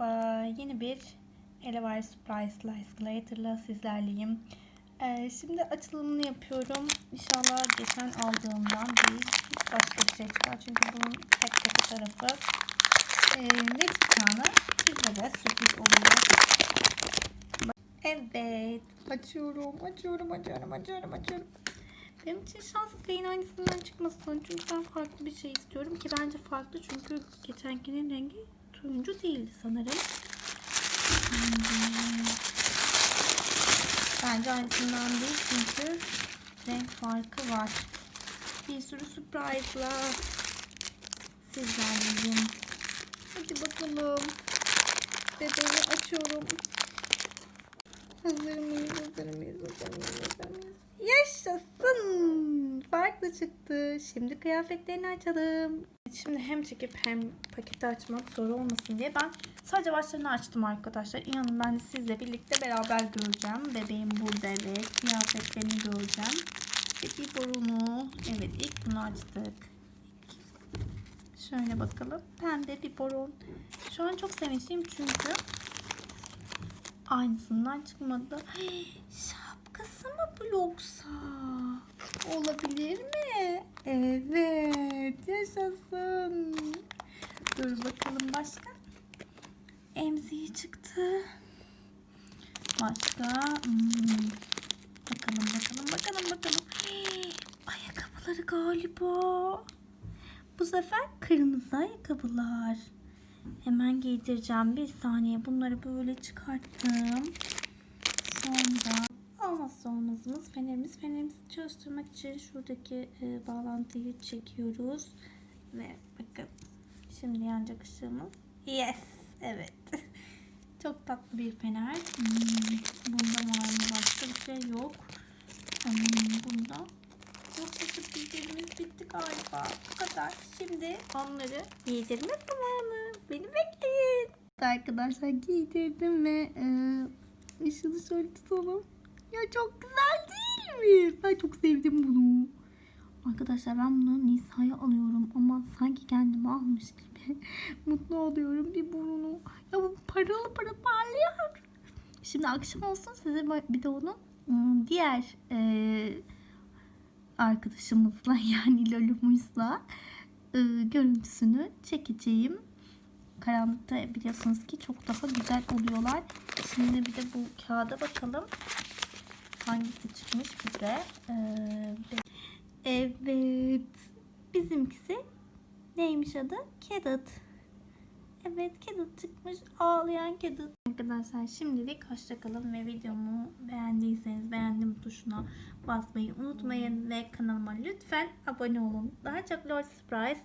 Merhaba, yeni bir Elevar Surprise Escalator'la sizlerleyim. Ee, şimdi açılımını yapıyorum. İnşallah geçen aldığımdan değil, başka bir şey çıkar. Çünkü bunun tek tek tarafı ee, ne çıkacağını sizlere sürpriz oluyor. Evet, açıyorum, açıyorum, açıyorum, açıyorum, açıyorum. Benim için şans beyin aynısından çıkmasın. Çünkü ben farklı bir şey istiyorum ki bence farklı çünkü geçenkinin rengi turuncu değildi sanırım. Hmm. Bence aynısından değil çünkü renk farkı var. Bir sürü surprise'lar sizlerleyim. Hadi bakalım. Bebeği açıyorum. Hazır mıyız? Hazır mıyız? Hazır mıyız? Hazır mıyız? Yaşasın! Farklı çıktı. Şimdi kıyafetlerini açalım. Şimdi hem çekip hem paketi açmak zor olmasın diye ben sadece başlarını açtım arkadaşlar. İnanın ben de sizle birlikte beraber göreceğim. Bebeğim burada evet. Kıyafetlerini göreceğim. Bir borunu. Evet ilk bunu açtık. Şöyle bakalım. Pembe bir borun. Şu an çok sevinçliyim çünkü aynısından çıkmadı. Şapkası mı bu yoksa? Olabilir mi? Evet. Yaşasın. Dur bakalım başka. Emziği çıktı. Başka. Hmm. Bakalım bakalım bakalım bakalım. Ayakkabıları galiba. Bu sefer kırmızı ayakkabılar. Hemen giydireceğim. Bir saniye bunları böyle çıkarttım. Olmazsa olmazımız fenerimiz. Fenerimizi çalıştırmak için şuradaki e, bağlantıyı çekiyoruz. Ve bakın şimdi yanacak ışığımız. Yes. Evet. Çok tatlı bir fener. Hmm, bunda mı başka bir şey yok. Hmm, bunda Yoksa sürprizlerimiz bitti galiba. Bu kadar. Şimdi onları giydirme zamanı. Beni bekleyin. Arkadaşlar giydirdim ve e, ışığı şöyle tutalım. Ya çok güzel değil mi? Ben çok sevdim bunu. Arkadaşlar ben bunu Nisa'ya alıyorum ama sanki kendime almış gibi mutlu oluyorum bir burunu. Ya bu paralı para parlıyor. Şimdi akşam olsun size bir de onun ım, diğer e, arkadaşımızla yani Lolumuz'la e, görüntüsünü çekeceğim. Karanlıkta biliyorsunuz ki çok daha güzel oluyorlar. Şimdi bir de bu kağıda bakalım. Hangisi çıkmış bize? Ee, evet. Bizimkisi neymiş adı? Cadet. Evet Cadet çıkmış. Ağlayan Cadet. Arkadaşlar şimdilik hoşçakalın ve videomu beğendiyseniz beğendim tuşuna basmayı unutmayın ve kanalıma lütfen abone olun. Daha çok Lord Surprise,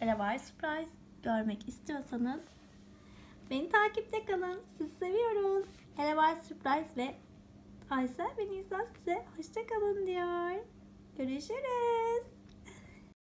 Elevar Surprise görmek istiyorsanız beni takipte kalın. Sizi seviyoruz. Elevar Surprise ve Aysel ve Nisa size hoşçakalın diyor. Görüşürüz.